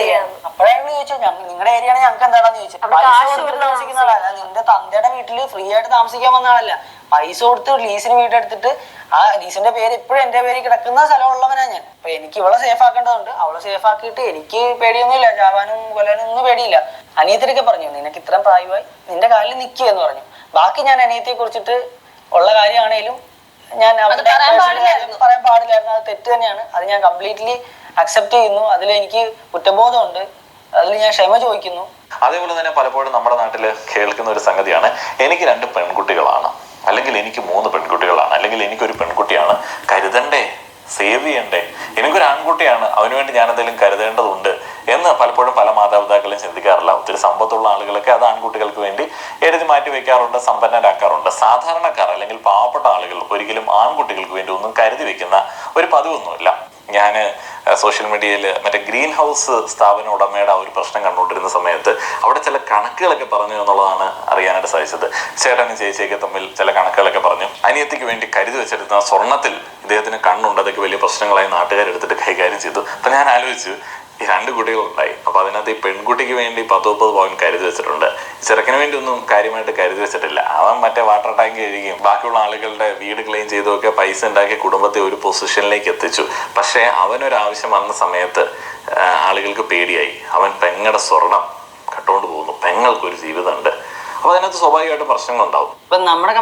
Area അപ്പോഴാണ് ചോദിച്ചു നിങ്ങളുടെ ഏരിയ ആണ് ഞങ്ങൾക്ക് എന്താണെന്ന് പൈസ കൊടുത്ത് താമസിക്കുന്ന ആളല്ല. നിന്റെ തന്തയുടെ വീട്ടിൽ ഫ്രീ ആയിട്ട് താമസിക്കാൻ വന്ന ആളല്ല. പൈസ കൊടുത്ത് ലീസിന് വീടെടുത്തിട്ട് ആ ലീസിന്റെ പേര് ഇപ്പോഴും എന്റെ പേര് കിടക്കുന്ന സ്ഥലമുള്ളവനാ ഞാൻ. അപ്പൊ എനിക്ക് ഇവളെ സേഫ് ആക്കേണ്ടതുണ്ട്. അവളെ സേഫ് ആക്കിയിട്ട് എനിക്ക് പേടിയൊന്നുമില്ല. ജാവാനും കൊല്ലാനും ഒന്നും പേടിയില്ല. അനിയത്തിനൊക്കെ പറഞ്ഞു നിനക്ക് ഇത്രയും പ്രായമായി നിന്റെ കാലിൽ നിൽക്കുക എന്ന് പറഞ്ഞു. ബാക്കി ഞാൻ അനിയത്തിയെ കുറിച്ചിട്ട് ഉള്ള കാര്യമാണേലും ഞാൻ പറയാൻ പാടില്ലായിരുന്നു. അത് തെറ്റ് തന്നെയാണ്. അത് ഞാൻ കംപ്ലീറ്റ്ലി അക്സെപ്റ്റ് ചെയ്യുന്നു. അതിൽ എനിക്ക് കുറ്റബോധമുണ്ട്. അതിൽ ഞാൻ ക്ഷമ ചോദിക്കുന്നു. അതേപോലെ തന്നെ പലപ്പോഴും നമ്മുടെ നാട്ടിൽ കേൾക്കുന്ന ഒരു സംഗതിയാണ്. എനിക്ക് രണ്ട് പെൺകുട്ടികളാണ്. അല്ലെങ്കിൽ എനിക്ക് മൂന്ന് പെൺകുട്ടികളാണ്. അല്ലെങ്കിൽ എനിക്കൊരു പെൺകുട്ടിയാണ്. കരുതണ്ടേ? സേവ് ചെയ്യണ്ടേ? എനിക്കൊരു ആൺകുട്ടിയാണ്. അവന് വേണ്ടി ഞാൻ എന്തെങ്കിലും കരുതേണ്ടതുണ്ട് എന്ന് പലപ്പോഴും പല മാതാപിതാക്കളും ചിന്തിക്കാറില്ല. ഒത്തിരി സമ്പത്തുള്ള ആളുകളൊക്കെ അത് ആൺകുട്ടികൾക്ക് വേണ്ടി എഴുതി മാറ്റി വെക്കാറുണ്ട് സമ്പന്നരാക്കാറുണ്ട്. സാധാരണക്കാർ അല്ലെങ്കിൽ പാവപ്പെട്ട ആളുകൾ ഒരിക്കലും ആൺകുട്ടികൾക്ക് വേണ്ടി ഒന്നും കരുതി വെക്കുന്ന ഒരു പതിവൊന്നുമില്ല. ഞാൻ സോഷ്യൽ മീഡിയയിൽ മറ്റേ ഗ്രീൻ ഹൗസ് സ്ഥാപന ഉടമയുടെ ആ ഒരു പ്രശ്നം കണ്ടുകൊണ്ടിരുന്ന സമയത്ത് അവിടെ ചില കണക്കുകളൊക്കെ പറഞ്ഞു എന്നുള്ളതാണ് അറിയാനായിട്ട് സാധിച്ചത്. ചേട്ടനും ചേച്ചിയൊക്കെ തമ്മിൽ ചില കണക്കുകളൊക്കെ പറഞ്ഞു. അനിയത്തിക്ക് വേണ്ടി കരുതി വെച്ചെടുത്ത സ്വർണത്തിൽ ഇദ്ദേഹത്തിന് കണ്ണുണ്ട്. അതൊക്കെ വലിയ പ്രശ്നങ്ങളായി നാട്ടുകാരെടുത്തിട്ട് കൈകാര്യം ചെയ്തു. അപ്പം ഞാൻ ആലോചിച്ചു ഈ രണ്ട് കുട്ടികളുണ്ടായി. അപ്പൊ അതിനകത്ത് ഈ പെൺകുട്ടിക്ക് വേണ്ടി പത്ത് മുപ്പത് പവൻ കരുതി വെച്ചിട്ടുണ്ട്. ചെറുക്കന് വേണ്ടി ഒന്നും കാര്യമായിട്ട് കരുതി വെച്ചിട്ടില്ല. അവൻ മറ്റേ വാട്ടർ ടാങ്ക് കഴുകിയും ബാക്കിയുള്ള ആളുകളുടെ വീട് ക്ലീൻ ചെയ്തൊക്കെ പൈസ ഉണ്ടാക്കി കുടുംബത്തെ ഒരു പൊസിഷനിലേക്ക് എത്തിച്ചു. പക്ഷേ അവനൊരാവശ്യം വന്ന സമയത്ത് ആളുകൾക്ക് പേടിയായി. അവൻ പെങ്ങടെ സ്വർണം കട്ടുകൊണ്ട് പോകുന്നു. പെങ്ങൾക്കൊരു ജീവിതമുണ്ട്. അപ്പൊ അതിനകത്ത് സ്വാഭാവികമായിട്ട് പ്രശ്നങ്ങളുണ്ടാവും. ഇപ്പൊ നമ്മുടെ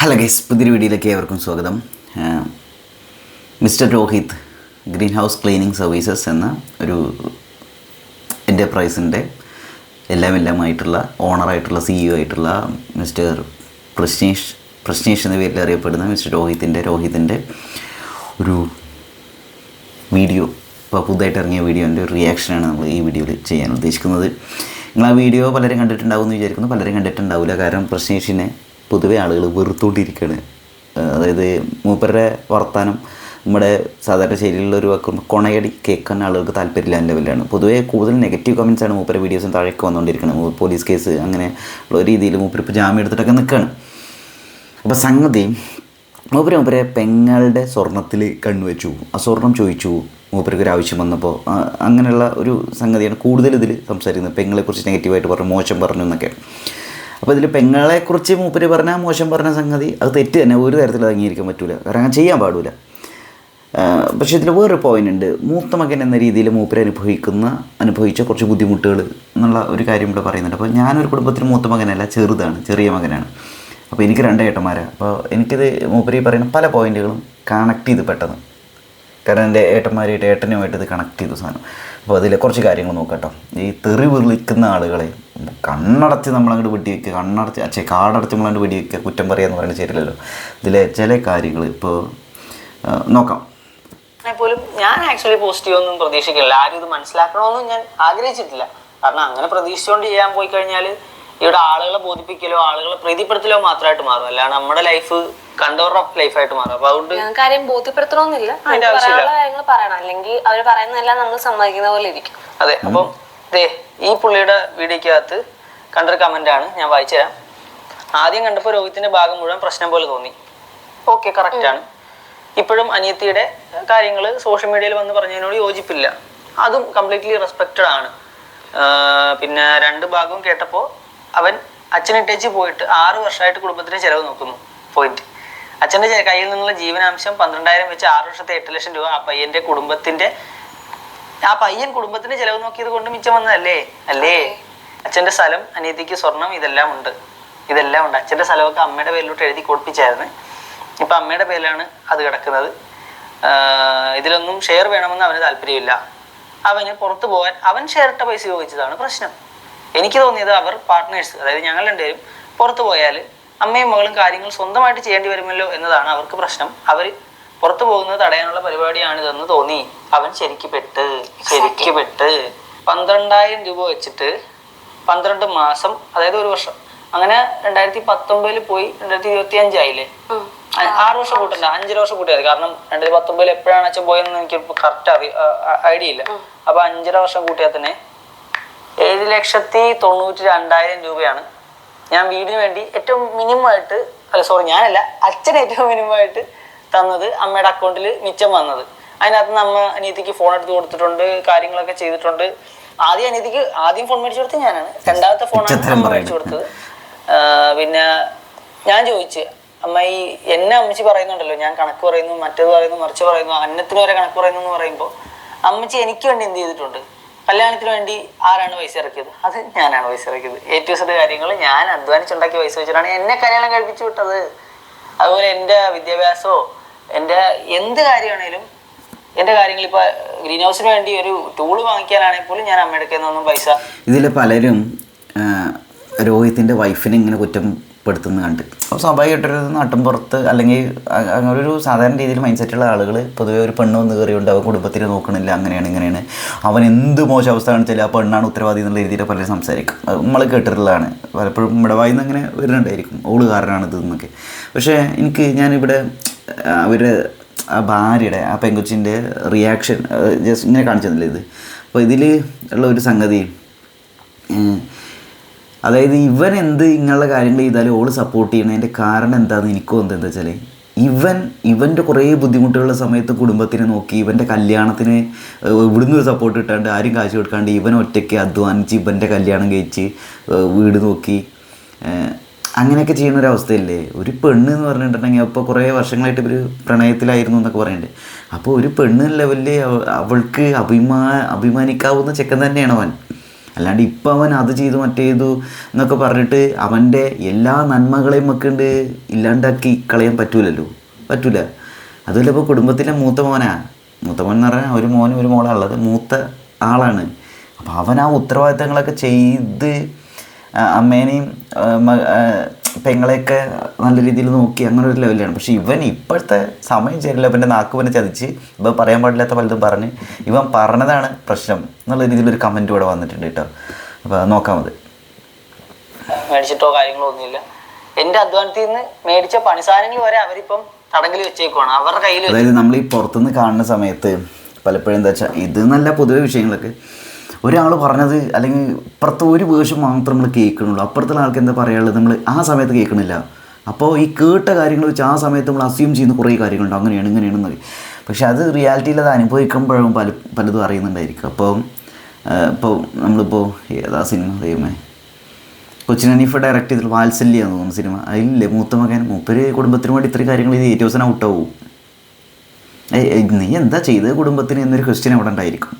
ഹലോ ഗൈസ് പുതിയ വീഡിയോയിലേക്ക് ഏവർക്കും സ്വാഗതം. Mister Rohit Green House Cleaning Services എന്ന ഒരു എന്റർപ്രൈസിന്റെ എല്ലാം എല്ലാമായിട്ടുള്ള ഓണറായിട്ടുള്ള സിഇഒ ആയിട്ടുള്ള മിസ്റ്റർ പ്രശ്നേഷ് പ്രശ്നേഷ് എന്ന പേരിൽ അറിയപ്പെടുന്ന മിസ്റ്റർ രോഹിത്തിന്റെ രോഹിത്തിന്റെ ഒരു വീഡിയോ ഇപ്പോൾ പുതുതായിട്ട് ഇറങ്ങിയ വീഡിയോന്റെ ഒരു റിയാക്ഷനാണ് നമ്മൾ ഈ വീഡിയോയിൽ ചെയ്യാൻ ഉദ്ദേശിക്കുന്നത്. നിങ്ങൾ ആ വീഡിയോ പലരും കണ്ടിട്ടുണ്ടാവും എന്ന് വിചാരിക്കുന്നു. പലരും കണ്ടിട്ടുണ്ടാവില്ല. കാരണം പ്രശ്നേഷിനെ പൊതുവെ ആളുകൾ വെറുത്തുകൊണ്ടിരിക്കുകയാണ് ഏഹ് അതായത് മൂപ്പരുടെ വർത്താനം നമ്മുടെ സാധാരണ ശൈലിയിലുള്ള ഒരു വാക്കുമ്പോൾ കൊണയടി കേൾക്കാൻ ആളുകൾക്ക് താല്പര്യമില്ല ലെവലാണ് പൊതുവേ കൂടുതൽ നെഗറ്റീവ് കമൻസ് ആണ് മൂപ്പര വീഡിയോസും താഴേക്ക് വന്നുകൊണ്ടിരിക്കുന്നത് പോലീസ് കേസ് അങ്ങനെ ഉള്ള രീതിയിൽ മൂപ്പര് ഇപ്പോൾ ജാമ്യം എടുത്തിട്ടൊക്കെ നിൽക്കുകയാണ് അപ്പോൾ സംഗതി മൂപ്പര് മൂപ്പരെ പെങ്ങളുടെ സ്വർണത്തിൽ കണ്ണുവെച്ചു ആ സ്വർണം ചോദിച്ചു മൂപ്പർക്ക് ഒരു ആവശ്യം വന്നപ്പോൾ അങ്ങനെയുള്ള ഒരു സംഗതിയാണ് കൂടുതൽ ഇതിൽ സംസാരിക്കുന്നത്. പെങ്ങളെക്കുറിച്ച് നെഗറ്റീവായിട്ട് പറഞ്ഞു മോശം പറഞ്ഞു എന്നൊക്കെ. അപ്പോൾ ഇതിൽ പെങ്ങളെക്കുറിച്ച് മൂപ്പര് പറഞ്ഞാൽ മോശം പറഞ്ഞ സംഗതി അത് തെറ്റ് തന്നെ. ഒരു തരത്തിൽ അംഗീകരിക്കാൻ പറ്റില്ല കാരണം അങ്ങനെ ചെയ്യാൻ പാടില്ല. പക്ഷേ ഇതിൽ വേറൊരു പോയിന്റ് ഉണ്ട്. മൂത്ത മകൻ എന്ന രീതിയിൽ മൂപ്പര് അനുഭവിക്കുന്ന അനുഭവിച്ച കുറച്ച് ബുദ്ധിമുട്ടുകൾ എന്നുള്ള ഒരു കാര്യം ഇവിടെ പറയുന്നുണ്ട്. അപ്പോൾ ഞാനൊരു കുടുംബത്തിന് മൂത്ത മകനല്ല ചെറുതാണ് ചെറിയ മകനാണ്. അപ്പോൾ എനിക്ക് രണ്ട് ഏട്ടന്മാരാണ് അപ്പോൾ എനിക്കിത് മൂപ്പര് പറയുന്ന പല പോയിന്റുകളും കണക്ട് ചെയ്ത് പെട്ടെന്ന് കാരണം എന്റെ ഏട്ടന്മാരായിട്ട് ഏട്ടനുമായിട്ട് ഇത് കണക്ട് ചെയ്തു സാധനം. അപ്പോൾ അതിൽ കുറച്ച് കാര്യങ്ങൾ നോക്കട്ടോ. ഈ തെറി വിളിക്കുന്ന ആളുകളെ കണ്ണടച്ച് നമ്മളങ്ങോട്ട് വെടിവെക്കുക കണ്ണടച്ച് അച്ഛേ കാടടച്ച് നമ്മളങ്ങോട്ട് വെടിവെക്കുക കുറ്റം പറയുക എന്ന് പറയുന്നത് ശരിയല്ലല്ലോ ഇതിലെ ചില കാര്യങ്ങൾ ഇപ്പോൾ നോക്കാം. പോലും ഞാൻ ആക്ച്വലി പോസിറ്റീവ് ഒന്നും പ്രതീക്ഷിക്കില്ല. ആരും ഇത് മനസ്സിലാക്കണമെന്നും ഞാൻ ആഗ്രഹിച്ചിട്ടില്ല. കാരണം അങ്ങനെ പ്രതീക്ഷിച്ചുകൊണ്ട് ചെയ്യാൻ പോയി കഴിഞ്ഞാൽ ഇവിടെ ആളുകളെ ബോധിപ്പിക്കലോ ആളുകളെ പ്രീതിപ്പെടുത്തലോ മാത്രമായിട്ട് മാറും. അല്ലാണ്ട് നമ്മുടെ ലൈഫ് കണ്ടവരുടെ ലൈഫായിട്ട് മാറും. അപ്പൊ അതുകൊണ്ട് കാര്യം ബോധ്യപ്പെടുത്തണമെന്നില്ല കാര്യങ്ങൾ പറയണം. അല്ലെങ്കിൽ അവർ പറയുന്നതെല്ലാം നമ്മൾ സമ്മതിക്കുന്ന പോലെ ഇരിക്കും. അതെ അപ്പം ദേ ഈ പുള്ളിയുടെ വീഡിയോക്കകത്ത് കണ്ടൊരു കമന്റ് ആണ്. ഞാൻ വായിച്ചു തരാം ആദ്യം കണ്ടപ്പോൾ രോഹിത്തിന്റെ ഭാഗം മുഴുവൻ പ്രശ്നം പോലെ തോന്നി. ഓക്കെ കറക്റ്റ് ആണ്. ഇപ്പോഴും അനിയത്തിയുടെ കാര്യങ്ങൾ സോഷ്യൽ മീഡിയയിൽ വന്ന് പറഞ്ഞതിനോട് യോജിപ്പില്ല. അതും കംപ്ലീറ്റ്ലി റെസ്പെക്റ്റഡ് ആണ്. പിന്നെ രണ്ട് ഭാഗവും കേട്ടപ്പോൾ അവൻ അച്ഛനിട്ടേച്ച് പോയിട്ട് ആറ് വർഷമായിട്ട് കുടുംബത്തിന് ചിലവ് നോക്കുന്നു. പോയിന്റ് അച്ഛന്റെ കയ്യിൽ നിന്നുള്ള ജീവനാംശം പന്ത്രണ്ടായിരം വെച്ച് ആറ് വർഷത്തെ എട്ട് ലക്ഷം രൂപ ആ പയ്യന്റെ കുടുംബത്തിന്റെ ആ പയ്യൻ കുടുംബത്തിന് ചിലവ് നോക്കിയത് കൊണ്ട് മിച്ചം വന്നതല്ലേ? അല്ലേ? അച്ഛന്റെ സ്ഥലം അനിയത്തിക്ക് സ്വർണം ഇതെല്ലാം ഉണ്ട്. ഇതെല്ലാം ഉണ്ട്. അച്ഛന്റെ സ്ഥലമൊക്കെ അമ്മയുടെ പേരിലോട്ട് എഴുതി കൊടുപ്പിച്ചായിരുന്നു ഇപ്പൊ അമ്മയുടെ പേരിലാണ് അത് കിടക്കുന്നത്. ഇതിലൊന്നും ഷെയർ വേണമെന്ന് അവന് താല്പര്യമില്ല. അവന് പുറത്തു പോകാൻ അവൻ ഷെയർ ഇട്ട പൈസ ചോദിച്ചതാണ് പ്രശ്നം. എനിക്ക് തോന്നിയത് അവർ പാർട്ട്നേഴ്സ് അതായത് ഞങ്ങൾ രണ്ടുപേരും പുറത്തു പോയാൽ അമ്മയും മകളും കാര്യങ്ങൾ സ്വന്തമായിട്ട് ചെയ്യേണ്ടി വരുമല്ലോ എന്നതാണ് അവർക്ക് പ്രശ്നം. അവർ പുറത്തു പോകുന്നത് തടയാനുള്ള പരിപാടിയാണിതെന്ന് തോന്നി. അവൻ ശരിക്ക് പെട്ട് ശരിക്ക് പെട്ട് പന്ത്രണ്ടായിരം രൂപ വെച്ചിട്ട് പന്ത്രണ്ട് മാസം അതായത് ഒരു വർഷം അങ്ങനെ രണ്ടായിരത്തി പത്തൊമ്പതിൽ പോയി രണ്ടായിരത്തി ഇരുപത്തി അഞ്ചായില്ലേ ആറ് വർഷം കൂട്ടണ്ട. അഞ്ച് വർഷം കൂട്ടിയത് കാരണം രണ്ടായിരത്തി പത്തൊമ്പതിൽ എപ്പോഴാണ് അച്ഛൻ പോയെന്ന് എനിക്ക് കറക്റ്റ് അറി ഐഡിയ ഇല്ല. അപ്പൊ അഞ്ചര വർഷം കൂട്ടിയാൽ തന്നെ ഏഴ് ലക്ഷത്തി തൊണ്ണൂറ്റി രണ്ടായിരം രൂപയാണ്. ഞാൻ വീടിന് വേണ്ടി ഏറ്റവും മിനിമം ആയിട്ട് അല്ല സോറി ഞാനല്ല അച്ഛൻ ഏറ്റവും മിനിമം ആയിട്ട് തന്നത് അമ്മയുടെ അക്കൗണ്ടിൽ മിച്ചം വന്നത്. അതിനകത്ത് നമ്മ അനിയത്തിക്ക് ഫോൺ എടുത്ത് കൊടുത്തിട്ടുണ്ട് കാര്യങ്ങളൊക്കെ ചെയ്തിട്ടുണ്ട്. ആദ്യം അനിയത്തിക്ക് ആദ്യം ഫോൺ മേടിച്ചു കൊടുത്തത് ഞാനാണ്. രണ്ടാമത്തെ ഫോണാണ് അമ്മ. മേടിച്ചു കൊടുത്തത്. പിന്നെ ഞാൻ ചോദിച്ചു അമ്മ ഈ എന്നെ അമ്മച്ചി പറയുന്നുണ്ടല്ലോ ഞാൻ കണക്ക് പറയുന്നു മറ്റേത് പറയുന്നു മറിച്ച് പറയുന്നു അന്നത്തിന് വരെ കണക്ക് പറയുന്നു എന്ന് പറയുമ്പോൾ അമ്മച്ചി എനിക്ക് വേണ്ടി എന്ത് ചെയ്തിട്ടുണ്ട്? കല്യാണത്തിന് വേണ്ടി ആരാണ് പൈസ ഇറക്കിയത്? അത് ഞാനാണ് പൈസ ഇറക്കിയത്. എ ടു കാര്യങ്ങൾ ഞാൻ അധ്വാനിച്ചുണ്ടാക്കിയ പൈസ വെച്ചിട്ടാണ് എന്നെ കല്യാണം കഴിപ്പിച്ചു വിട്ടത്. അതുപോലെ എന്റെ വിദ്യാഭ്യാസമോ എന്റെ എന്ത് കാര്യമാണേലും എന്റെ കാര്യങ്ങൾ ഇപ്പോൾ ഗ്രീൻ ഹൗസിന് വേണ്ടി ഒരു ടൂൾ വാങ്ങിക്കാനാണെങ്കിൽ പോലും ഞാൻ അമ്മയുടെ നിന്നൊന്നും പൈസ ഇതിൽ പലരും രോഹിത്തിന്റെ വൈഫിനെ ഇങ്ങനെ കുറ്റപ്പെടുത്തുന്ന കണ്ട്. സ്വാഭാവികമായിട്ടൊരു നാട്ടിൻ പുറത്ത് അല്ലെങ്കിൽ അങ്ങനെ ഒരു സാധാരണ രീതിയിൽ മൈൻഡ് സെറ്റുള്ള ആളുകൾ പൊതുവേ ഒരു പെണ്ണ് വന്ന് കയറിയുണ്ട് അവൻ കുടുംബത്തിൽ നോക്കണില്ല അങ്ങനെയാണ് ഇങ്ങനെയാണ്. അവൻ എന്ത് മോശം അവസ്ഥ കാണിച്ചാലും ആ പെണ്ണാണ് ഉത്തരവാദി എന്നുള്ള രീതിയിൽ പലരും സംസാരിക്കും. നമ്മൾ കേട്ടിട്ടുള്ളതാണ്. പലപ്പോഴും നമ്മുടെ വായിന്ന് അങ്ങനെ വരുന്നുണ്ടായിരിക്കും. ഓൾ കാരനാണ് ഇതെന്നൊക്കെ പക്ഷേ എനിക്ക് ഞാനിവിടെ അവർ ആ ഭാര്യയുടെ ആ പെങ്കൊച്ചിന്റെ റിയാക്ഷൻ ജസ്റ്റ് ഇങ്ങനെ കാണിച്ചു തന്നില്ല ഇത്. അപ്പോൾ ഇതിൽ ഉള്ള ഒരു സംഗതി അതായത് ഇവൻ എന്ത് ഇങ്ങനെയുള്ള കാര്യങ്ങൾ ചെയ്താലും ഓൾ സപ്പോർട്ട് ചെയ്യണതിന്റെ കാരണം എന്താണെന്ന് എനിക്കും എന്താ വെച്ചാൽ ഇവൻ ഇവന്റെ കുറേ ബുദ്ധിമുട്ടുള്ള സമയത്ത് കുടുംബത്തിനെ നോക്കി ഇവന്റെ കല്യാണത്തിന് ഇവിടുന്ന് ഒരു സപ്പോർട്ട് കിട്ടാണ്ട് ആരും കാശ് കൊടുക്കാണ്ട് ഇവൻ ഒറ്റയ്ക്ക് അധ്വാനിച്ച് ഇവന്റെ കല്യാണം കഴിച്ച് വീട് നോക്കി അങ്ങനെയൊക്കെ ചെയ്യുന്ന ഒരു അവസ്ഥയല്ലേ? ഒരു പെണ്ണ് എന്ന് പറഞ്ഞിട്ടുണ്ടെങ്കിൽ അപ്പോൾ കുറേ വർഷങ്ങളായിട്ട് ഒരു പ്രണയത്തിലായിരുന്നു എന്നൊക്കെ പറയുന്നുണ്ട് അപ്പോൾ ഒരു പെണ്ണ് ലെവലിൽ അവൾക്ക് അഭിമാ അഭിമാനിക്കാവുന്ന ചെക്കൻ തന്നെയാണ് അവൻ. അല്ലാണ്ട് ഇപ്പം അവൻ അത് ചെയ്തു മറ്റേതു എന്നൊക്കെ പറഞ്ഞിട്ട് അവന്റെ എല്ലാ നന്മകളെയും ഒക്കെ ഉണ്ട് ഇല്ലാണ്ടാക്കി കളയാൻ പറ്റൂലല്ലോ. പറ്റൂല. അതുമല്ല ഇപ്പോൾ കുടുംബത്തിലെ മൂത്ത മോനാണ് മൂത്ത മോൻ എന്ന് പറഞ്ഞാൽ ഒരു മോനും ഒരു മോളാണ് ഉള്ളത്. മൂത്ത ആളാണ്. അപ്പോൾ അവൻ ആ ഉത്തരവാദിത്തങ്ങളൊക്കെ ചെയ്ത് അമ്മേനെയും പെങ്ങളെയൊക്കെ നല്ല രീതിയിൽ നോക്കി അങ്ങനെ ഒരു ലെവലാണ് പക്ഷെ ഇവൻ ഇപ്പോഴത്തെ സമയം ചേരില്ല ഇവന്റെ നാക്ക് പിന്നെ ചതിച്ച് ഇവൻ പറയാൻ പാടില്ലാത്ത പലതും പറഞ്ഞ് ഇവൻ പറഞ്ഞതാണ് പ്രശ്നം എന്നുള്ള രീതിയിലൊരു കമന്റ് ഇവിടെ വന്നിട്ടുണ്ട് കേട്ടോ. അപ്പോൾ നോക്കാം അത്. മേടിച്ചിട്ടോ കാര്യങ്ങളോ ഒന്നുമില്ല. എന്റെ അധ്വാനത്തിൽ നിന്ന് മേടിച്ച പണി സാധനങ്ങൾ വരെ അവരിപ്പം തടങ്കിൽ വെച്ചേക്കുവാണ്. അവരുടെ കയ്യിൽ അതായത് നമ്മൾ ഈ പുറത്തുനിന്ന് കാണുന്ന സമയത്ത് പലപ്പോഴും എന്താ വെച്ചാൽ ഇത് നല്ല പൊതുവെ വിഷയങ്ങളൊക്കെ ഒരാൾ പറഞ്ഞത് അല്ലെങ്കിൽ ഇപ്പുറത്തെ ഒരു വേർഷൻ മാത്രം നമ്മൾ കേൾക്കണുള്ളൂ അപ്പുറത്തുള്ള ആൾക്ക് എന്താ പറയാനുള്ളത്? നമ്മൾ ആ സമയത്ത് കേൾക്കണില്ല. അപ്പോൾ ഈ കേട്ട കാര്യങ്ങൾ വെച്ച് ആ സമയത്ത് നമ്മൾ അസ്യൂം ചെയ്യുന്ന കുറേ കാര്യങ്ങളുണ്ട് അങ്ങനെയാണ് ഇങ്ങനെയാണെന്ന് പക്ഷേ അത് റിയാലിറ്റിയിൽ അത് അനുഭവിക്കുമ്പോഴും പല പലതും അറിയുന്നുണ്ടായിരിക്കും. അപ്പോൾ ഇപ്പോൾ നമ്മളിപ്പോൾ ഏതാ സിനിമ? ദൈവമേ. കൊച്ചിൻ അനീഫ് ഡയറക്റ്റ് ചെയ്തിട്ടുള്ള വാത്സല്യ എന്ന് തോന്നുന്ന സിനിമ. അതിലില്ലേ മൂത്ത മകൻ മൂപ്പര് കുടുംബത്തിന് വേണ്ടി ഇത്രയും കാര്യങ്ങൾ ചെയ്ത് ഏറ്റവും അവസാനം ഔട്ടാവും നീ എന്താ ചെയ്തത് കുടുംബത്തിന് എന്നൊരു ക്വസ്റ്റ്യൻ അവിടെ ഉണ്ടായിരിക്കും.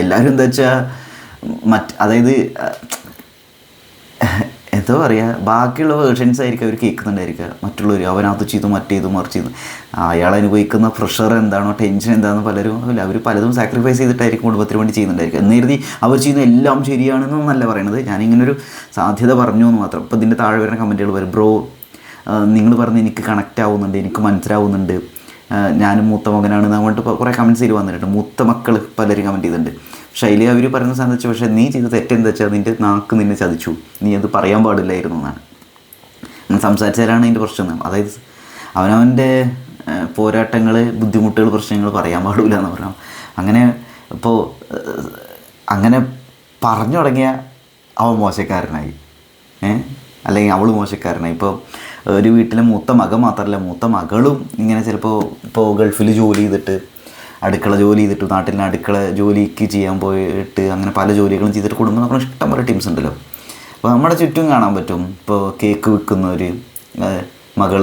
എല്ലാവരും എന്താ വെച്ചാൽ മറ്റ് അതായത് എന്തോ പറയുക ബാക്കിയുള്ള വേർഷൻസ് ആയിരിക്കും അവർ കേൾക്കുന്നുണ്ടായിരിക്കുക. മറ്റുള്ളവർ അവനകത്ത് ചെയ്തു മറ്റേത് മറിച്ച് ചെയ്തു. അയാൾ അനുഭവിക്കുന്ന പ്രഷർ എന്താണോ ടെൻഷൻ എന്താണെന്ന് പലരും അല്ല അവർ പലതും സാക്രിഫൈസ് ചെയ്തിട്ടായിരിക്കും കുടുംബത്തിന് വേണ്ടി ചെയ്യുന്നുണ്ടായിരിക്കും എന്ന് കരുതി അവർ ചെയ്യുന്ന എല്ലാം ശരിയാണെന്നൊന്നല്ല പറയണത്. ഞാനിങ്ങനൊരു സാധ്യത പറഞ്ഞു എന്ന് മാത്രം. ഇപ്പോൾ ഇതിന്റെ താഴെ വരുന്ന കമന്റുകൾ വരും. ബ്രോ നിങ്ങൾ പറഞ്ഞ് എനിക്ക് കണക്റ്റ് ആവുന്നുണ്ട് എനിക്ക് മനസ്സിലാവുന്നുണ്ട്. ഞാനും മൂത്ത മകനാണ് അങ്ങോട്ട് കുറേ കമൻസ് ചെയ്ത് വന്നിട്ടുണ്ട്. മൂത്ത മക്കൾ പലരും കമന്റ് ചെയ്തിട്ടുണ്ട്. പക്ഷേ അതിൽ അവർ പറയുന്ന സാധനം വെച്ചാൽ പക്ഷേ നീ ചെയ്ത തെറ്റെന്താ വെച്ചാൽ നിന്റെ നാക്ക് നിന്നെ ചതിച്ചു. നീ അത് പറയാൻ പാടില്ലായിരുന്നു എന്നാണ്. അങ്ങനെ സംസാരിച്ചാലാണ് അതിന്റെ പ്രശ്നം അതായത് അവനവന്റെ പോരാട്ടങ്ങൾ ബുദ്ധിമുട്ടുകൾ പ്രശ്നങ്ങൾ പറയാൻ പാടില്ല എന്ന് പറഞ്ഞു. അങ്ങനെ ഇപ്പോൾ അങ്ങനെ പറഞ്ഞു തുടങ്ങിയ അവൻ മോശക്കാരനായി. അല്ലെങ്കിൽ അവൾ മോശക്കാരനായി. ഇപ്പോൾ ഒരു വീട്ടിലെ മൂത്ത മകൻ മാത്രമല്ല മൂത്ത മകളും ഇങ്ങനെ ചിലപ്പോൾ ഇപ്പോൾ ഗൾഫിൽ ജോലി ചെയ്തിട്ട് അടുക്കള ജോലി ചെയ്തിട്ട് നാട്ടിലെ അടുക്കള ജോലിക്ക് ചെയ്യാൻ പോയിട്ട് അങ്ങനെ പല ജോലികളും ചെയ്തിട്ട് കുടുംബം നമ്മൾ ഇഷ്ടം പോലെ ടീംസ് ഉണ്ടല്ലോ. അപ്പോൾ നമ്മുടെ ചുറ്റും കാണാൻ പറ്റും. ഇപ്പോൾ കേക്ക് വിൽക്കുന്നവർ മകൾ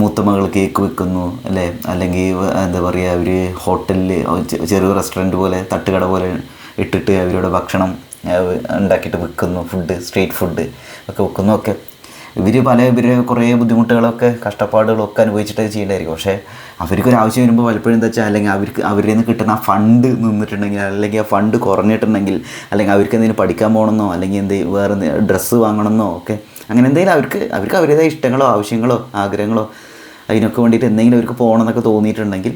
മൂത്ത മകൾ കേക്ക് വിൽക്കുന്നു അല്ലേ? അല്ലെങ്കിൽ എന്താ പറയുക അവർ ഹോട്ടലിൽ ചെറിയ റെസ്റ്റോറന്റ് പോലെ തട്ടുകട പോലെ ഇട്ടിട്ട് അവരുടെ ഭക്ഷണം ഉണ്ടാക്കിയിട്ട് വിൽക്കുന്നു ഫുഡ് സ്ട്രീറ്റ് ഫുഡ് ഒക്കെ വിൽക്കുന്നു ഒക്കെ ഇവർ പല ഇവർ കുറേ ബുദ്ധിമുട്ടുകളൊക്കെ കഷ്ടപ്പാടുകളൊക്കെ അനുഭവിച്ചിട്ടൊക്കെ ചെയ്യേണ്ടായിരിക്കും. പക്ഷേ അവർക്കൊരു ആവശ്യം വരുമ്പോൾ പലപ്പോഴും എന്താ വെച്ചാൽ അല്ലെങ്കിൽ അവർക്ക് അവരിൽ നിന്ന് കിട്ടുന്ന ആ ഫണ്ട് നിന്നിട്ടുണ്ടെങ്കിൽ അല്ലെങ്കിൽ ആ ഫണ്ട് കുറഞ്ഞിട്ടുണ്ടെങ്കിൽ അല്ലെങ്കിൽ അവർക്ക് എന്തെങ്കിലും പഠിക്കാൻ പോകണമെന്നോ അല്ലെങ്കിൽ എന്ത് വേറെ ഡ്രസ്സ് വാങ്ങണമെന്നോ ഒക്കെ അങ്ങനെ എന്തെങ്കിലും അവർക്ക് അവർക്ക് അവരുടേതായ ഇഷ്ടങ്ങളോ ആവശ്യങ്ങളോ ആഗ്രഹങ്ങളോ അതിനൊക്കെ വേണ്ടിയിട്ട് എന്തെങ്കിലും അവർക്ക് പോകണമെന്നൊക്കെ തോന്നിയിട്ടുണ്ടെങ്കിൽ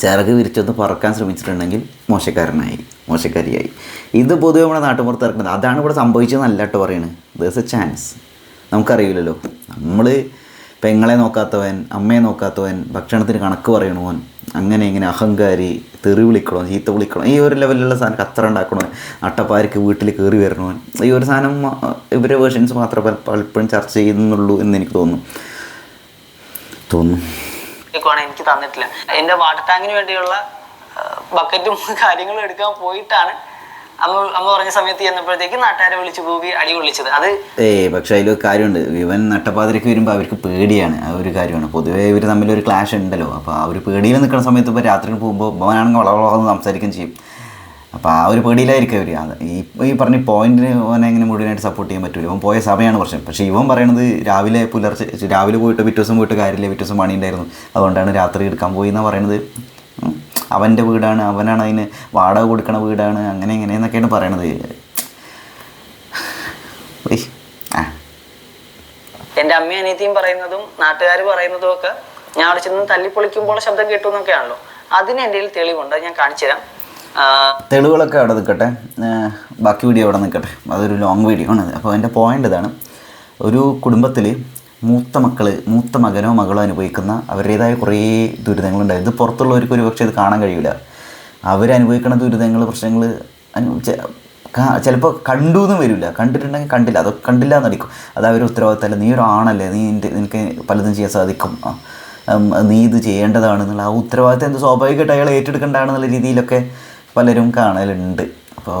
ചിറക് വിരിച്ചൊന്ന് പറക്കാൻ ശ്രമിച്ചിട്ടുണ്ടെങ്കിൽ മോശക്കാരനായി മോശക്കാരിയായി. ഇത് പൊതുവെ നമ്മുടെ നാട്ടുപുറത്ത് ഇറക്കുന്നത് അതാണ് ഇവിടെ സംഭവിച്ചതെന്നല്ല കേട്ടോ പറയുന്നത് ദേഴ്സ് എ ചാൻസ് നമുക്കറിയില്ലല്ലോ. നമ്മൾ പെങ്ങളെ നോക്കാത്തവൻ അമ്മയെ നോക്കാത്തവൻ ഭക്ഷണത്തിന് കണക്ക് പറയണവൻ അങ്ങനെ ഇങ്ങനെ അഹങ്കാരി തെറി വിളിക്കണോ ചീത്ത വിളിക്കണം ഈ ഒരു ലെവലിലുള്ള സാധനം കത്ര ഉണ്ടാക്കണോ അട്ടപ്പാരിക്ക് വീട്ടിൽ കയറി വരണവൻ ഈ ഒരു സാധനം ഇവരെ വേർഷൻസ് മാത്രമേ പല- പലപ്പോഴും ചർച്ച ചെയ്യുന്നുള്ളൂ എന്ന് എനിക്ക് തോന്നുന്നു. തോന്നുന്നു. എനിക്ക് തന്നിട്ടില്ല. എന്റെ വാട്ടർ ടാങ്കിന് വേണ്ടിയുള്ള ബക്കറ്റും കാര്യങ്ങളും എടുക്കാൻ പോയിട്ടാണ് അമ്മ അമ്മ പറഞ്ഞ സമയത്ത് ചെന്നപ്പോഴത്തേക്ക് നാട്ടുകാരെ വിളിച്ചു കൂവി അടി അത് ഏയ് പക്ഷെ അതിൽ കാര്യമുണ്ട്. ഇവൻ നട്ടപ്പാതിരക്ക് വരുമ്പോൾ അവർക്ക് പേടിയാണ്. ആ ഒരു കാര്യമാണ്. പൊതുവേ ഇവർ തമ്മിൽ ഒരു ക്ലാഷ് ഉണ്ടല്ലോ. അപ്പോൾ ആ ഒരു പേടിയിൽ നിൽക്കുന്ന സമയത്ത് ഇപ്പോൾ രാത്രി പോകുമ്പോൾ ഭവനാണെങ്കിൽ വളരെ വളർന്ന് സംസാരിക്കുകയും ചെയ്യും. അപ്പോൾ ആ ഒരു പേടിയിലായിരിക്കും അവർ ഈ ഈ പറഞ്ഞ പോയിന്റിന് ഓനെ എങ്ങനെ മുഴുവനായിട്ട് സപ്പോർട്ട് ചെയ്യാൻ പറ്റില്ല ഇവൻ പോയ സമയമാണ് പ്രശ്നം. പക്ഷേ ഇവൻ പറയണത് രാവിലെ പുലർച്ചെ രാവിലെ പോയിട്ട് പിറ്റേ ദിവസം പോയിട്ട് കാര്യമില്ല. പിറ്റേ ദിവസം പണി ഉണ്ടായിരുന്നു അതുകൊണ്ടാണ് രാത്രി എടുക്കാൻ പോയി എന്നാണ് പറയണത്. അവന്റെ വീടാണ് അവനാണ് അതിന് വാടക കൊടുക്കണ വീടാണ് അങ്ങനെ ഇങ്ങനെ എന്നൊക്കെയാണ് പറയണത്. എന്റെ അമ്മയും അനിയത്തിയും പറയുന്നതും നാട്ടുകാർ പറയുന്നതും ഒക്കെ ഞാൻ അവിടെ ചെന്ന് തല്ലിപ്പൊളിക്കുമ്പോൾ ശബ്ദം കേട്ടു എന്നൊക്കെയാണല്ലോ. അതിന് എന്റെ കയ്യിൽ തെളിവുണ്ട് ഞാൻ കാണിച്ചു തരാം. തെളിവുകളൊക്കെ അവിടെ നിൽക്കട്ടെ. ബാക്കി വീഡിയോ അവിടെ നിൽക്കട്ടെ. അതൊരു ലോങ് വീഡിയോ ആണ് അപ്പോൾ എന്റെ പോയിന്റ് ഇതാണ്. ഒരു കുടുംബത്തിൽ മൂത്ത മക്കൾ മൂത്ത മകനോ മകളോ അനുഭവിക്കുന്ന അവരുടേതായ കുറേ ദുരിതങ്ങളുണ്ടാവും ഇത് പുറത്തുള്ളവർക്ക് ഒരു പക്ഷേ ഇത് കാണാൻ കഴിയില്ല അവരനുഭവിക്കുന്ന ദുരിതങ്ങൾ പ്രശ്നങ്ങൾ ചിലപ്പോൾ കണ്ടു എന്നും വരില്ല. കണ്ടിട്ടുണ്ടെങ്കിൽ കണ്ടില്ല. അതൊക്കെ കണ്ടില്ല എന്നടിക്കും അത് അവർ ഉത്തരവാദിത്തമല്ല. നീ ഒരു ആണല്ലേ? നീ നിനക്ക് പലതും ചെയ്യാൻ സാധിക്കും. നീ ഇത് ചെയ്യേണ്ടതാണെന്നുള്ള ആ ഉത്തരവാദിത്തം എന്ത് സ്വാഭാവികമായിട്ട് അയാൾ ഏറ്റെടുക്കേണ്ടതാണെന്നുള്ള രീതിയിലൊക്കെ പലരും കാണലുണ്ട്. അപ്പോൾ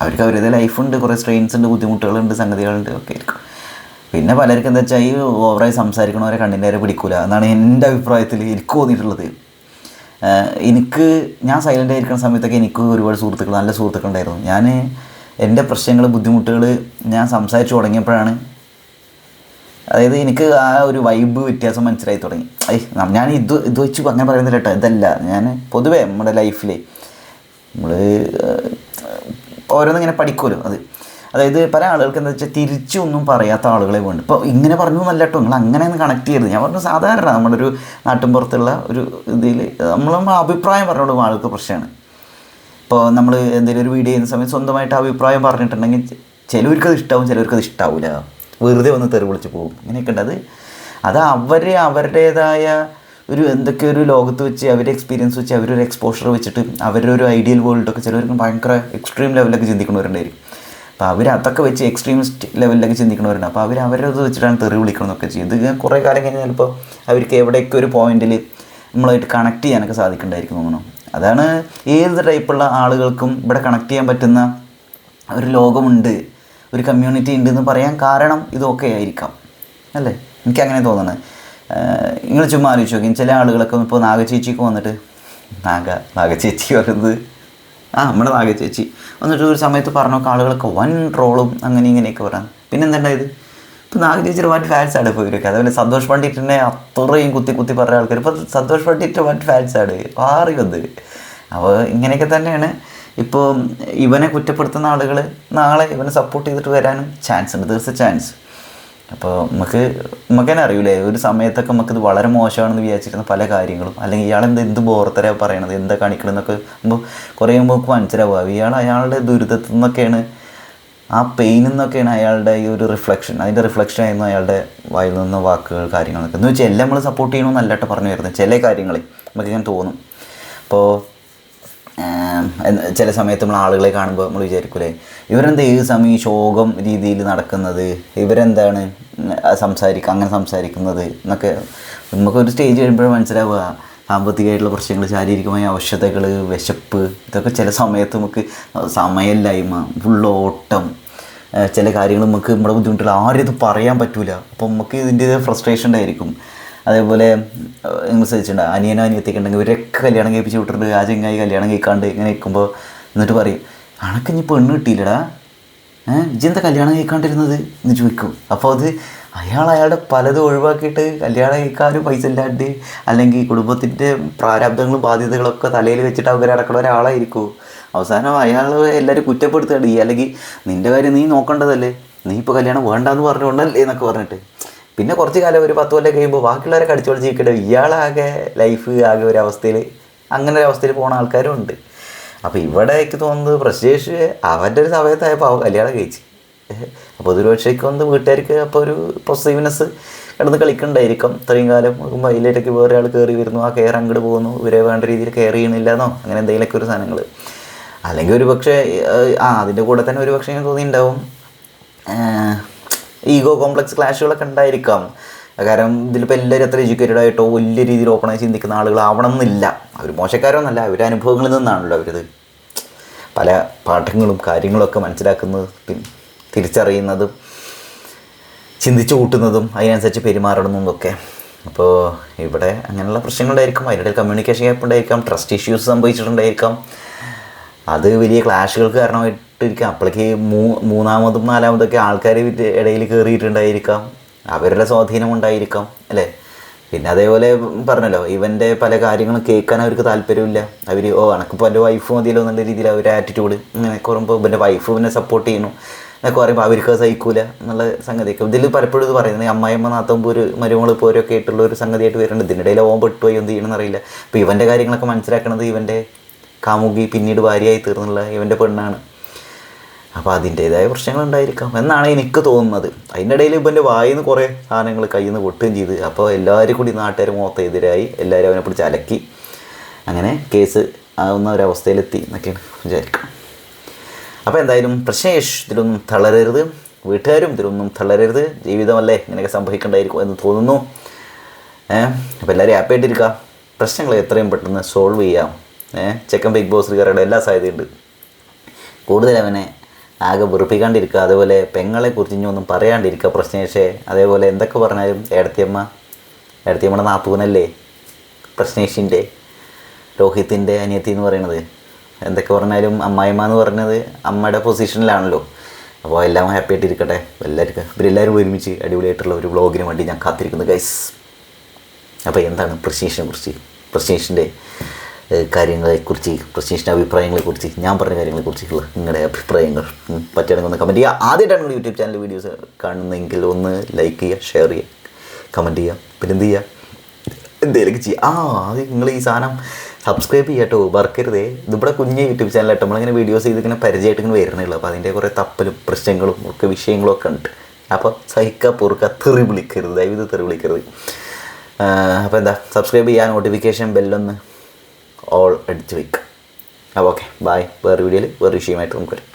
അവർക്ക് അവരുടെ ലൈഫുണ്ട് കുറേ സ്ട്രെയിൻസ് ഉണ്ട് ബുദ്ധിമുട്ടുകളുണ്ട് സംഗതികളുണ്ട് ഒക്കെ ആയിരിക്കും. പിന്നെ പലർക്കും എന്താ വെച്ചാൽ ഈ ഓവറായി സംസാരിക്കണവരെ കണ്ണിന്റെ നേരെ പിടിക്കൂല എന്നാണ് എന്റെ അഭിപ്രായത്തിൽ എനിക്ക് തോന്നിയിട്ടുള്ളത്. എനിക്ക് ഞാൻ സൈലന്റ് ആയിരിക്കുന്ന സമയത്തൊക്കെ എനിക്ക് ഒരുപാട് സുഹൃത്തുക്കൾ നല്ല സുഹൃത്തുക്കൾ ഉണ്ടായിരുന്നു. ഞാൻ എന്റെ പ്രശ്നങ്ങൾ ബുദ്ധിമുട്ടുകൾ ഞാൻ സംസാരിച്ചു തുടങ്ങിയപ്പോഴാണ് അതായത് എനിക്ക് ആ ഒരു വൈബ് വ്യത്യാസം മനസ്സിലായി തുടങ്ങി. ഐ ഞാൻ ഇത് ഇത് വെച്ച് അങ്ങനെ പറയുന്നില്ല കേട്ടോ ഇതല്ല. ഞാൻ പൊതുവേ നമ്മുടെ ലൈഫിൽ നമ്മൾ ഓരോന്നിങ്ങനെ പഠിക്കുമല്ലോ അത്. അതായത് പല ആളുകൾക്ക് എന്താ വെച്ചാൽ തിരിച്ചൊന്നും പറയാത്ത ആളുകളെ വേണ്ട. ഇപ്പോൾ ഇങ്ങനെ പറഞ്ഞു നല്ല കേട്ടോ നിങ്ങൾ അങ്ങനെ ഒന്ന് കണക്ട് ചെയ്യരുത്. ഞാൻ പറഞ്ഞു സാധാരണ നമ്മുടെ ഒരു നാട്ടിൻ പുറത്തുള്ള ഒരു ഇതിൽ നമ്മൾ നമ്മൾ അഭിപ്രായം പറഞ്ഞോളൂ ആൾക്ക് പ്രശ്നമാണ് ഇപ്പോൾ നമ്മൾ എന്തെങ്കിലും ഒരു വീഡിയോ ചെയ്യുന്ന സമയത്ത് സ്വന്തമായിട്ട് അഭിപ്രായം പറഞ്ഞിട്ടുണ്ടെങ്കിൽ ചിലവർക്കത് ഇഷ്ടാവും ചിലവർക്കത് ഇഷ്ടാവില്ല വെറുതെ ഒന്ന് തെറി വിളിച്ച് പോകും. ഇങ്ങനെയൊക്കെ ഉണ്ട്. അത് അത് അവർ അവരുടേതായ ഒരു എന്തൊക്കെ ഒരു ലോകത്ത് വെച്ച് അവരുടെ എക്സ്പീരിയൻസ് വെച്ച് അവരൊരു എക്സ്പോഷർ വെച്ചിട്ട് അവരുടെ ഒരു ഐഡിയൽ വേൾഡൊക്കെ ചിലവർക്ക് ഭയങ്കര എക്സ്ട്രീം ലെവലൊക്കെ ചിന്തിക്കുന്നവരുണ്ടായിരിക്കും. അപ്പോൾ അവർ അതൊക്കെ വെച്ച് എക്സ്ട്രീമിസ്റ്റ് ലെവലിലൊക്കെ ചിന്തിക്കുന്നവരുണ്ട്. അപ്പോൾ അവർ അവരത് വെച്ചിട്ടാണ് തെറി വിളിക്കണമെന്നൊക്കെ ചെയ്യും ഇത് കുറേ കാലം കഴിഞ്ഞാൽ ചിലപ്പോൾ അവർക്ക് എവിടെയൊക്കെ ഒരു പോയിന്റിൽ നമ്മളായിട്ട് കണക്ട് ചെയ്യാനൊക്കെ സാധിക്കണ്ടായിരിക്കും തോന്നുന്നു. അതാണ് ഏത് ടൈപ്പുള്ള ആളുകൾക്കും ഇവിടെ കണക്ട് ചെയ്യാൻ പറ്റുന്ന ഒരു ലോകമുണ്ട് ഒരു കമ്മ്യൂണിറ്റി ഉണ്ട് എന്ന് പറയാൻ കാരണം ഇതൊക്കെ ആയിരിക്കാം. അല്ലേ? എനിക്കങ്ങനെ തോന്നുന്നത് നിങ്ങൾ ചുമ്മാ ആലോചിച്ച് നോക്കി ചില ആളുകളൊക്കെ ഇപ്പോൾ നാഗചേച്ചിക്ക് വന്നിട്ട് നാഗ നാഗചേച്ചി പറയുന്നത് ആ നമ്മുടെ നാഗചേച്ചി. വന്നിട്ട് ഒരു സമയത്ത് പറഞ്ഞൊക്കെ ആളുകളൊക്കെ വൻ ട്രോളും അങ്ങനെ ഇങ്ങനെയൊക്കെ പറയാം. പിന്നെ എന്തുണ്ടായത് ഇപ്പോൾ ടീച്ചർ വൻ ഫാൻസ് ആണ് ഇപ്പോൾ ഇവരൊക്കെ. അതുപോലെ സന്തോഷ് പണ്ഡിറ്റിനെ അത്രയും കുത്തി കുത്തി പറഞ്ഞ ആൾക്കാർ ഇപ്പോൾ സന്തോഷ് പണ്ഡിറ്റ് ഫാൻസ് ആണ് മാറി വന്നത്. അപ്പോൾ ഇങ്ങനെയൊക്കെ തന്നെയാണ്. ഇപ്പോൾ ഇവനെ കുറ്റപ്പെടുത്തുന്ന ആളുകൾ നാളെ ഇവനെ സപ്പോർട്ട് ചെയ്തിട്ട് വരാനും ചാൻസ് ഉണ്ട്. തീർച്ച ചാൻസ് അപ്പോൾ നമുക്ക് നമുക്ക് തന്നെ അറിയില്ലേ ഒരു സമയത്തൊക്കെ നമുക്ക് ഇത് വളരെ മോശമാണെന്ന് വിചാരിച്ചിരുന്ന പല കാര്യങ്ങളും. അല്ലെങ്കിൽ ഇയാൾ എന്ത് ബോർത്തരാ പറയണത് എന്താ കാണിക്കണമെന്നൊക്കെ ആകുമ്പോൾ കുറേ കഴിയുമ്പോൾ നമുക്ക് മനസ്സിലാവുക ഇയാൾ അയാളുടെ ദുരിതത്തിൽ നിന്നൊക്കെയാണ് ആ പെയിനിൽ നിന്നൊക്കെയാണ് അയാളുടെ ഈ ഒരു റിഫ്ലക്ഷൻ അതിന്റെ റിഫ്ലക്ഷൻ ആയിരുന്നു അയാളുടെ വായിൽ നിന്ന് വാക്കുകൾ കാര്യങ്ങളൊക്കെ. എന്ന് വെച്ചാൽ എല്ലാം നമ്മൾ സപ്പോർട്ട് ചെയ്യണമെന്നല്ല കേട്ടോ പറഞ്ഞു വരുന്നത്. ചില കാര്യങ്ങളെ നമുക്കിങ്ങനെ തോന്നും. അപ്പോൾ ചില സമയത്ത് നമ്മൾ ആളുകളെ കാണുമ്പോൾ നമ്മൾ വിചാരിക്കൂലേ? ഇവരെന്താ ഏത് സമയം ഈ ശോകം രീതിയിൽ നടക്കുന്നത്? ഇവരെന്താണ് സംസാരിക്കുക അങ്ങനെ സംസാരിക്കുന്നത് എന്നൊക്കെ നമുക്കൊരു സ്റ്റേജ് കഴിയുമ്പോഴേ മനസ്സിലാവുക. സാമ്പത്തികമായിട്ടുള്ള പ്രശ്നങ്ങൾ ശാരീരികമായ ആവശ്യതകൾ വിശപ്പ് ഇതൊക്കെ ചില സമയത്ത് നമുക്ക് സമയമില്ലായ്മ ഫുൾ ഓട്ടം ചില കാര്യങ്ങൾ നമുക്ക് നമ്മുടെ ബുദ്ധിമുട്ടുകൾ ആരും ഇത് പറയാൻ പറ്റില്ല അപ്പോൾ നമുക്ക് ഇതിന്റെ ഫ്രസ്ട്രേഷൻ ഉണ്ടായിരിക്കും. അതേപോലെ നിങ്ങൾ ശ്രദ്ധിച്ചിട്ടുണ്ട് അനിയനോ അനിയത്തിയൊക്കെ ഉണ്ടെങ്കിൽ ഇവരൊക്കെ കല്യാണം കഴിപ്പിച്ച് വിട്ടിട്ടുണ്ട്. ആ ചെങ്ങായി കല്യാണം കഴിക്കാണ്ട് ഇങ്ങനെ നിൽക്കുമ്പോൾ എന്നിട്ട് പറയും അണക്ക് ഇനി പെണ്ണ് കിട്ടിയില്ലടാ. ഏഹ് ഇജെന്താ കല്യാണം കഴിക്കാണ്ടിരുന്നത്? എന്ന് ചോദിക്കും. അപ്പോൾ അത് അയാൾ അയാളുടെ പലതും ഒഴിവാക്കിയിട്ട് കല്യാണം കഴിക്കാനും പൈസ ഇല്ലാണ്ട് അല്ലെങ്കിൽ കുടുംബത്തിന്റെ പ്രാരാബ്ദങ്ങളും ബാധ്യതകളൊക്കെ തലയിൽ വെച്ചിട്ട് അവർ അടക്കുന്ന ഒരാളായിരിക്കും. അവസാനം അയാൾ എല്ലാവരും കുറ്റപ്പെടുത്തുകയാണ്. അല്ലെങ്കിൽ നിന്റെ കാര്യം നീ നോക്കേണ്ടതല്ലേ? നീ ഇപ്പോൾ കല്യാണം വേണ്ടാന്ന് പറഞ്ഞുകൊണ്ടല്ലേ എന്നൊക്കെ പറഞ്ഞിട്ട്. പിന്നെ കുറച്ച് കാലം ഒരു പത്ത് കൊല്ലം കഴിയുമ്പോൾ ബാക്കിയുള്ളവരെ കടിച്ചോളിച്ച് ജീവിക്കട്ടെ ഇയാളാകെ ലൈഫ് ആകെ ഒരു അവസ്ഥയിൽ അങ്ങനെ ഒരു അവസ്ഥയിൽ പോകുന്ന ആൾക്കാരും ഉണ്ട് അപ്പോൾ ഇവിടെ എനിക്ക് തോന്നുന്നത് പ്രശേഷ് അവന്റെ ഒരു സമയത്തായപ്പോൾ അവ കല്യാണം കഴിച്ച്. അപ്പോൾ അതൊരു പക്ഷേക്ക് വന്ന് വീട്ടുകാർക്ക് അപ്പോൾ ഒരു പോസിറ്റീവ്നെസ് കിടന്ന് കളിക്കണ്ടായിരിക്കും. ഇത്രയും കാലം അതിലേക്ക് വേറെ ആൾ കയറി വരുന്നു ആ കെയർ അങ്ങോട്ട് പോകുന്നു ഇവരെ വേണ്ട രീതിയിൽ കെയർ ചെയ്യണില്ലെന്നോ? അങ്ങനെ എന്തെങ്കിലുമൊക്കെ ഒരു സാധനങ്ങൾ അല്ലെങ്കിൽ ഒരു പക്ഷേ ആ അതിന്റെ കൂടെ തന്നെ ഒരു പക്ഷേ ഞാൻ തോന്നിയിട്ടുണ്ടാവും ഈഗോ കോംപ്ലക്സ് ക്ലാഷുകളൊക്കെ ഉണ്ടായിരിക്കാം. കാരണം ഇതിലിപ്പോൾ എല്ലാവരും അത്ര എഡ്യൂക്കേറ്റഡ് ആയിട്ടോ വലിയ രീതിയിൽ ഓപ്പണായി ചിന്തിക്കുന്ന ആളുകളാവണം എന്നില്ല അവർ മോശക്കാരൊന്നല്ല അവരുടെ അനുഭവങ്ങളിൽ നിന്നാണല്ലോ അവരിത്. പല പാഠങ്ങളും കാര്യങ്ങളൊക്കെ മനസ്സിലാക്കുന്നത് തിരിച്ചറിയുന്നതും ചിന്തിച്ചു കൂട്ടുന്നതും അതിനനുസരിച്ച് പെരുമാറണമെന്നൊക്കെ അപ്പോൾ ഇവിടെ അങ്ങനെയുള്ള പ്രശ്നങ്ങളുണ്ടായിരിക്കും. അതിനിടയിൽ കമ്മ്യൂണിക്കേഷൻ ഗ്യാപ്പ് ഉണ്ടായിരിക്കാം ട്രസ്റ്റ് ഇഷ്യൂസ് സംഭവിച്ചിട്ടുണ്ടായിരിക്കാം. അത് വലിയ ക്ലാഷുകൾക്ക് കാരണമായിട്ടിരിക്കാം അപ്പോഴേക്ക് മൂ മൂന്നാമതും നാലാമതൊക്കെ ആൾക്കാർ ഇടയിൽ കയറിയിട്ടുണ്ടായിരിക്കാം അവരുടെ സ്വാധീനം ഉണ്ടായിരിക്കാം അല്ലേ? പിന്നെ അതേപോലെ പറഞ്ഞല്ലോ ഇവന്റെ പല കാര്യങ്ങളും കേൾക്കാൻ അവർക്ക് താല്പര്യമില്ല. അവർ ഓ എനക്കിപ്പോൾ എന്റെ വൈഫ് മതിയല്ലോ എന്നുള്ള രീതിയിൽ അവർ ആറ്റിറ്റ്യൂഡ് ഇങ്ങനെ പറയുമ്പോൾ ഇവന്റെ വൈഫ് പിന്നെ സപ്പോർട്ട് ചെയ്യുന്നു. എന്നൊക്കെ പറയുമ്പോൾ അവർക്ക് സഹിക്കൂല എന്നുള്ള സംഗതിയൊക്കെ. ഇതിൽ പലപ്പോഴും ഇത് പറയുന്നത് അമ്മായിമ്മ നാത്തമ്പൂർ മരുമകൾ പോരൊക്കെ ആയിട്ടുള്ള ഒരു സംഗതിയായിട്ട് വരുന്നുണ്ട്. ഇതിനിടയിൽ ഓൻ പെട്ടുപോയി എന്ത് ചെയ്യണമെന്ന് അറിയില്ല അപ്പോൾ ഇവന്റെ കാര്യങ്ങളൊക്കെ മനസ്സിലാക്കണത് ഇവന്റെ കാമുകി പിന്നീട് ഭാര്യയായി തീർന്നുള്ള ഇവന്റെ പെണ്ണാണ്. അപ്പോൾ അതിന്റേതായ പ്രശ്നങ്ങളുണ്ടായിരിക്കാം എന്നാണ് എനിക്ക് തോന്നുന്നത്. അതിന്റെ ഇടയിൽ ഇവന്റെ വായിൽ നിന്ന് കുറേ സാധനങ്ങൾ കയ്യിൽ നിന്ന് പൊട്ടുകയും ചെയ്ത്. അപ്പോൾ എല്ലാവരും കൂടി നാട്ടുകാർ മൊത്തം എല്ലാവരും അവനെ പിടിച്ച് അലക്കി. അങ്ങനെ കേസ് ആവുന്ന ഒരവസ്ഥയിലെത്തി എന്നൊക്കെയാണ് വിചാരിക്കണം അപ്പോൾ എന്തായാലും പ്രശ്നേഷ് ഇതിലൊന്നും തളരരുത്. വീട്ടുകാരും ഇതിലൊന്നും തളരരുത്. ജീവിതമല്ലേ ഇങ്ങനെയൊക്കെ സംഭവിക്കേണ്ടായിരിക്കും എന്ന് തോന്നുന്നു. അപ്പോൾ എല്ലാവരും ഹാപ്പി ആയിട്ടിരിക്കുക പ്രശ്നങ്ങൾ എത്രയും പെട്ടെന്ന് സോൾവ് ചെയ്യാം. ചെക്കൻ ബിഗ് ബോസ് കയറേണ്ട എല്ലാ സാധ്യതയുണ്ട് കൂടുതൽ അവനെ ആകെ വെറുപ്പിക്കാണ്ടിരിക്കുക. അതേപോലെ പെങ്ങളെ കുറിച്ച് ഇനി ഒന്നും പറയാണ്ടിരിക്കുക. പ്രശ്നേഷേ അതേപോലെ എന്തൊക്കെ പറഞ്ഞാലും ഏടത്തിയമ്മ ഏടത്തിയമ്മയുടെ നാത്തൂനല്ലേ? പ്രശ്നേഷിന്റെ രോഹിത്തിന്റെ അനിയത്തി എന്ന് പറയുന്നത് എന്തൊക്കെ പറഞ്ഞാലും അമ്മായിമ്മ എന്ന് പറഞ്ഞത് അമ്മയുടെ പൊസിഷനിലാണല്ലോ. അപ്പോൾ എല്ലാം ഹാപ്പി ആയിട്ട് ഇരിക്കട്ടെ. എല്ലാവർക്കും ഇവരെല്ലാവരും ഒരുമിച്ച് അടിപൊളിയായിട്ടുള്ള ഒരു വ്ളോഗിന് വേണ്ടി ഞാൻ കാത്തിരിക്കുന്നു ഗൈസ് അപ്പോൾ എന്താണ് പ്രശ്നേഷിനെ കുറിച്ച്? പ്രസ്റ്റീഷിന്റെ കാര്യങ്ങളെക്കുറിച്ച് പ്രസ്റ്റീഷിന്റെ അഭിപ്രായങ്ങളെക്കുറിച്ച് ഞാൻ പറഞ്ഞ കാര്യങ്ങളെക്കുറിച്ചുള്ള നിങ്ങളുടെ അഭിപ്രായങ്ങൾ പറ്റുകയാണെങ്കിൽ ഒന്ന് കമന്റ് ചെയ്യുക. ആദ്യമായിട്ടാണ് നിങ്ങൾ യൂട്യൂബ് ചാനൽ വീഡിയോസ് കാണുന്നതെങ്കിൽ ഒന്ന് ലൈക്ക് ചെയ്യുക ഷെയർ ചെയ്യുക കമന്റ് ചെയ്യുക പിന്നെ എന്ത് ചെയ്യുക? എന്തെങ്കിലുമൊക്കെ ചെയ്യുക. ആ അത് നിങ്ങൾ ഈ സാധനം സബ്സ്ക്രൈബ് ചെയ്യുക കേട്ടോ മറക്കരുതേ. ഇതിവിടെ കുഞ്ഞ് യൂട്യൂബ് ചാനലായിട്ട് നമ്മളിങ്ങനെ വീഡിയോസ് ചെയ്ത് ഇങ്ങനെ പരിചയമായിട്ട് ഇങ്ങനെ വരുന്നുള്ളൂ അപ്പോൾ അതിന്റെ കുറേ തപ്പലും പ്രശ്നങ്ങളും ഒക്കെ വിഷയങ്ങളും ഒക്കെ ഉണ്ട്. അപ്പോൾ സഹിക്കുക പൊറുക്കുക തെറി വിളിക്കരുത്. ദൈവം തെറി വിളിക്കരുത്. അപ്പോൾ എന്താ? സബ്സ്ക്രൈബ് ചെയ്യുക നോട്ടിഫിക്കേഷൻ ബെല്ലൊന്ന് ഓൾ അടിച്ച് വയ്ക്കുക അപ്പോൾ ഓക്കെ ബായ് വേറെ വീഡിയോയിൽ വേറെ വിഷയമായിട്ട് നമുക്ക് വരാം.